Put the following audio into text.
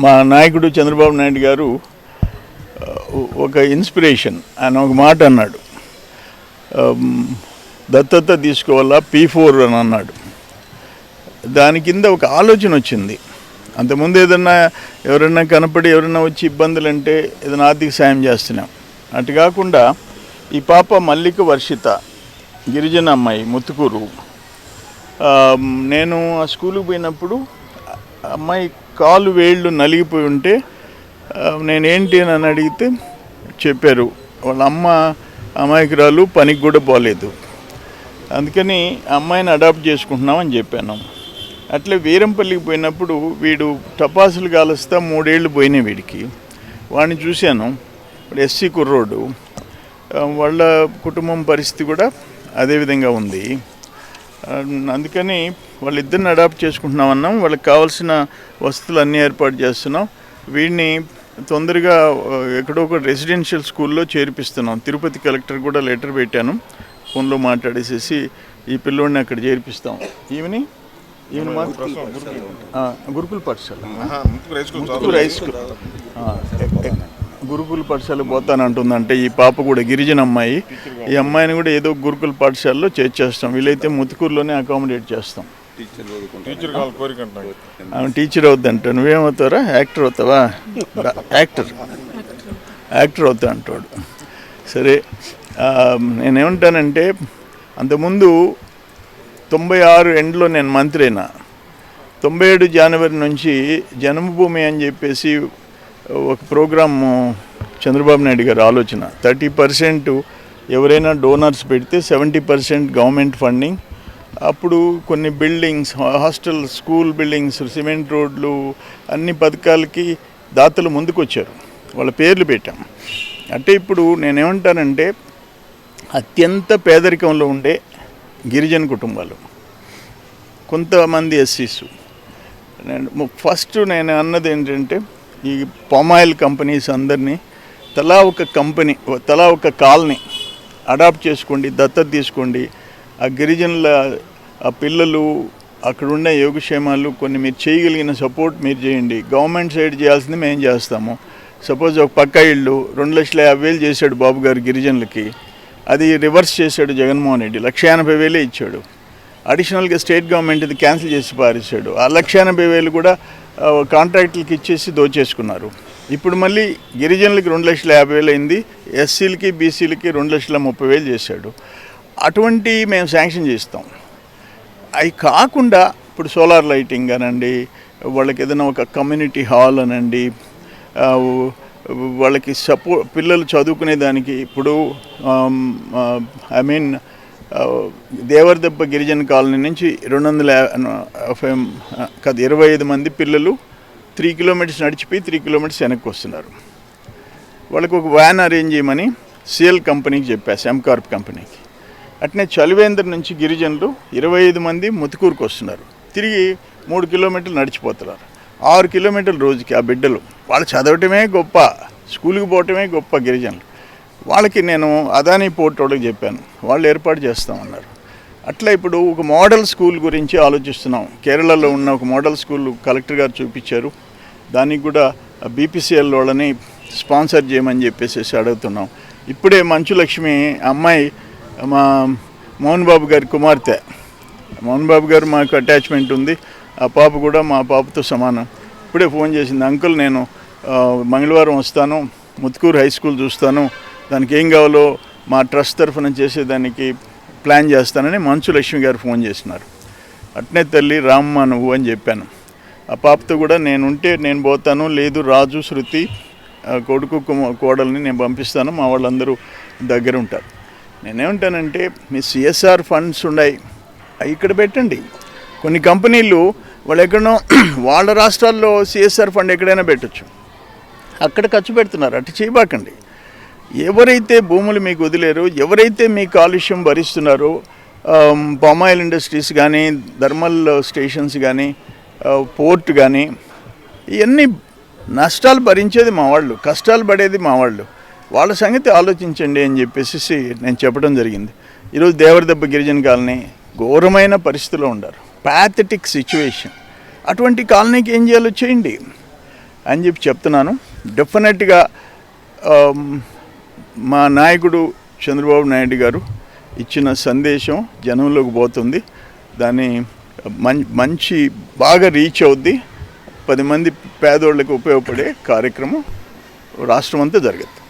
మా నాయకుడు చంద్రబాబు నాయుడు గారు ఒక ఇన్స్పిరేషన్. ఆయన ఒక మాట అన్నాడు. దత్తత తీసుకోవాలా పీ ఫోర్ అని అన్నాడు. దాని కింద ఒక ఆలోచన వచ్చింది. అంతకుముందు ఏదన్నా ఎవరైనా కనపడి ఎవరైనా వచ్చి ఇబ్బందులు అంటే ఏదైనా ఆర్థిక సాయం చేస్తున్నాం. అటు కాకుండా ఈ పాప మల్లిక వర్షిత గిరిజన అమ్మాయి ముత్తుకూరు. నేను ఆ స్కూల్కి పోయినప్పుడు అమ్మాయి కాలు వేళ్ళు నలిగిపోయి ఉంటే నేనేంటి అని అడిగితే చెప్పారు. వాళ్ళ అమ్మ అమాయకురాలు పనికి కూడా పోలేదు. అందుకని అమ్మాయిని అడాప్ట్ చేసుకుంటున్నామని చెప్పాను. అట్లే వీరంపల్లికి పోయినప్పుడు వీడు టపాసులు కాలుస్తా మూడేళ్ళు పోయినాయి వీడికి. వాడిని చూశాను. ఇప్పుడు ఎస్సీ కుర్రోడు. వాళ్ళ కుటుంబం పరిస్థితి కూడా అదే విధంగా ఉంది. అందుకని వాళ్ళిద్దరిని అడాప్ట్ చేసుకుంటున్నామన్నాం వాళ్ళకి కావాల్సిన వసతులు అన్నీ ఏర్పాటు చేస్తున్నాం. వీడిని తొందరగా ఎక్కడో ఒక రెసిడెన్షియల్ స్కూల్లో చేర్పిస్తున్నాం. తిరుపతి కలెక్టర్ కూడా లెటర్ పెట్టాను. ఫోన్లో మాట్లాడేసేసి ఈ పిల్లోడిని అక్కడ చేర్పిస్తాం. మా ఆ, గురుకుల పాఠశాల. హై స్కూల్ గురుకుల పాఠశాల పోతానంటుందంటే ఈ పాప కూడా గిరిజన అమ్మాయి. ఈ అమ్మాయిని కూడా ఏదో గురుకుల పాఠశాలలో చేర్చేస్తాం. వీలైతే ముత్తుకూరులోనే అకామిడేట్ చేస్తాం. ఆమె టీచర్ అవుద్దంట. నువ్వేమవుతారా యాక్టర్ అవుతావా? యాక్టర్ యాక్టర్ అవుతా అంటాడు. సరే నేనేమంటానంటే అంతకుముందు తొంభై ఆరు ఎండ్లో నేను మంత్రి అయినా తొంభై ఏడు జనవరి నుంచి జన్మభూమి అని చెప్పేసి ఒక ప్రోగ్రామ్ చంద్రబాబు నాయుడు గారి ఆలోచన. థర్టీ పర్సెంట్ ఎవరైనా డోనర్స్ పెడితే సెవెంటీ పర్సెంట్ గవర్నమెంట్ ఫండింగ్. అప్పుడు కొన్ని buildings hostel school buildings cement రోడ్లు అన్ని పథకాలకి దాతలు ముందుకొచ్చారు. వాళ్ళ పేర్లు పెట్టాం. అంటే ఇప్పుడు నేనేమంటానంటే అత్యంత పేదరికంలో ఉండే గిరిజన కుటుంబాలు. కొంతమంది ఎస్సీస్. ఫస్ట్ నేను అన్నది ఏంటంటే ఈ పామాయిల్ కంపెనీస్ అందరినీ తలా ఒక కంపెనీ తలా ఒక కాల్ని అడాప్ట్ చేసుకోండి దత్తత తీసుకోండి. ఆ గిరిజనుల ఆ పిల్లలు అక్కడ ఉండే యోగక్షేమాలు కొన్ని మీరు చేయగలిగిన సపోర్ట్ మీరు చేయండి. గవర్నమెంట్ సైడ్ చేయాల్సింది మేము చేస్తాము. సపోజ్ ఒక పక్క ఇళ్ళు రెండు లక్షల యాభై వేలు చేశాడు బాబు గారు గిరిజనులకి. అది రివర్స్ చేశాడు జగన్మోహన్ రెడ్డి. లక్ష ఎనభై వేలే ఇచ్చాడు. అడిషనల్గా స్టేట్ గవర్నమెంట్ ఇది క్యాన్సిల్ చేసి పారేశాడు. ఆ లక్ష ఎనభై వేలు కూడా కాంట్రాక్టులకి ఇచ్చేసి దోచేసుకున్నారు. ఇప్పుడు మళ్ళీ గిరిజనులకి రెండు లక్షల యాభై వేలు అయింది ఎస్సీలకి బీసీలకి రెండు లక్షల ముప్పై వేలు చేశాడు. అటువంటి మేము శాంక్షన్ చేస్తాం. అవి కాకుండా ఇప్పుడు సోలార్ లైటింగ్ అనండి వాళ్ళకి ఏదైనా ఒక కమ్యూనిటీ హాల్ అనండి వాళ్ళకి సపో పిల్లలు చదువుకునే దానికి ఇప్పుడు ఐ మీన్ దేవరదెబ్బ గిరిజన కాలనీ నుంచి రెండు వందల యాభై కాదు ఇరవై ఐదు మంది పిల్లలు త్రీ కిలోమీటర్స్ నడిచిపోయి త్రీ కిలోమీటర్స్ వెనక్కి వస్తున్నారు. వాళ్ళకు ఒక వ్యాన్ అరేంజ్ చేయమని సిఎల్ కంపెనీకి చెప్పా ఎంకార్ప్ కంపెనీకి. అట్నే చలివేంద్ర నుంచి గిరిజనులు ఇరవై ఐదు మంది ముతుకూరుకు వస్తున్నారు. తిరిగి మూడు కిలోమీటర్లు నడిచిపోతున్నారు. ఆరు కిలోమీటర్ల రోజుకి ఆ బిడ్డలు. వాళ్ళు చదవటమే గొప్ప స్కూల్కి పోవటమే గొప్ప గిరిజనులు. వాళ్ళకి నేను అదానీ పోర్ట్ వాళ్ళకి చెప్పాను. వాళ్ళు ఏర్పాటు చేస్తామన్నారు. అట్లా ఇప్పుడు ఒక మోడల్ స్కూల్ గురించి ఆలోచిస్తున్నాం. కేరళలో ఉన్న ఒక మోడల్ స్కూల్ కలెక్టర్ గారు చూపించారు. దానికి కూడా బీపీసీఎల్ వాళ్ళని స్పాన్సర్ చేయమని చెప్పేసి అడుగుతున్నాం. ఇప్పుడే మంచు లక్ష్మి అమ్మాయి మా మోహన్ బాబు గారి కుమార్తె. మోహన్ బాబు గారు మాకు అటాచ్మెంట్ ఉంది. ఆ పాప కూడా మా పాపతో సమానం. ఇప్పుడే ఫోన్ చేసింది అంకుల్ నేను మంగళవారం వస్తాను. ముత్కూరు హై స్కూల్ చూస్తాను. దానికి ఏం కావాలో మా ట్రస్ట్ తరఫున చేసేదానికి ప్లాన్ చేస్తానని మంచు లక్ష్మి గారు ఫోన్ చేసినారు. అట్నే తల్లి రామ్మ నువ్వు అని చెప్పాను. ఆ పాపతో కూడా నేను ఉంటే నేను పోతాను లేదు రాజు శృతి కొడుకు కోడల్ని నేను పంపిస్తాను మా వాళ్ళందరూ దగ్గర ఉంటారు. నేనేమంటానంటే మీ సిఎస్ఆర్ ఫండ్స్ ఉన్నాయి అవి ఇక్కడ పెట్టండి. కొన్ని కంపెనీలు వాళ్ళు ఎక్కడనో వాళ్ళ రాష్ట్రాల్లో సిఎస్ఆర్ ఫండ్ ఎక్కడైనా పెట్టచ్చు. అక్కడ ఖర్చు పెడుతున్నారు అటు చేయబాకండి. ఎవరైతే భూములు మీకు వదిలేరో ఎవరైతే మీ కాలుష్యం భరిస్తున్నారో పామాయిల్ ఇండస్ట్రీస్ కానీ థర్మల్ స్టేషన్స్ కానీ పోర్ట్ కానీ ఇవన్నీ నష్టాలు భరించేది మా వాళ్ళు కష్టాలు పడేది మా వాళ్ళు. వాళ్ళ సంగతి ఆలోచించండి అని చెప్పేసి నేను చెప్పడం జరిగింది. ఈరోజు దేవరదెబ్బ గిరిజన కాలనీ ఘోరమైన పరిస్థితిలో ఉండారు ప్యాథటిక్ సిచ్యువేషన్ అటువంటి కాలనీకి ఏం చేయాలో చేయండి అని చెప్పి చెప్తున్నాను. డెఫినెట్గా మా నాయకుడు చంద్రబాబు నాయుడు గారు ఇచ్చిన సందేశం జనంలోకి పోతుంది. దాన్ని మం మంచి బాగా రీచ్ అవుద్ది. పది మంది పేదోళ్ళకి ఉపయోగపడే కార్యక్రమం రాష్ట్రం అంతా జరుగుతుంది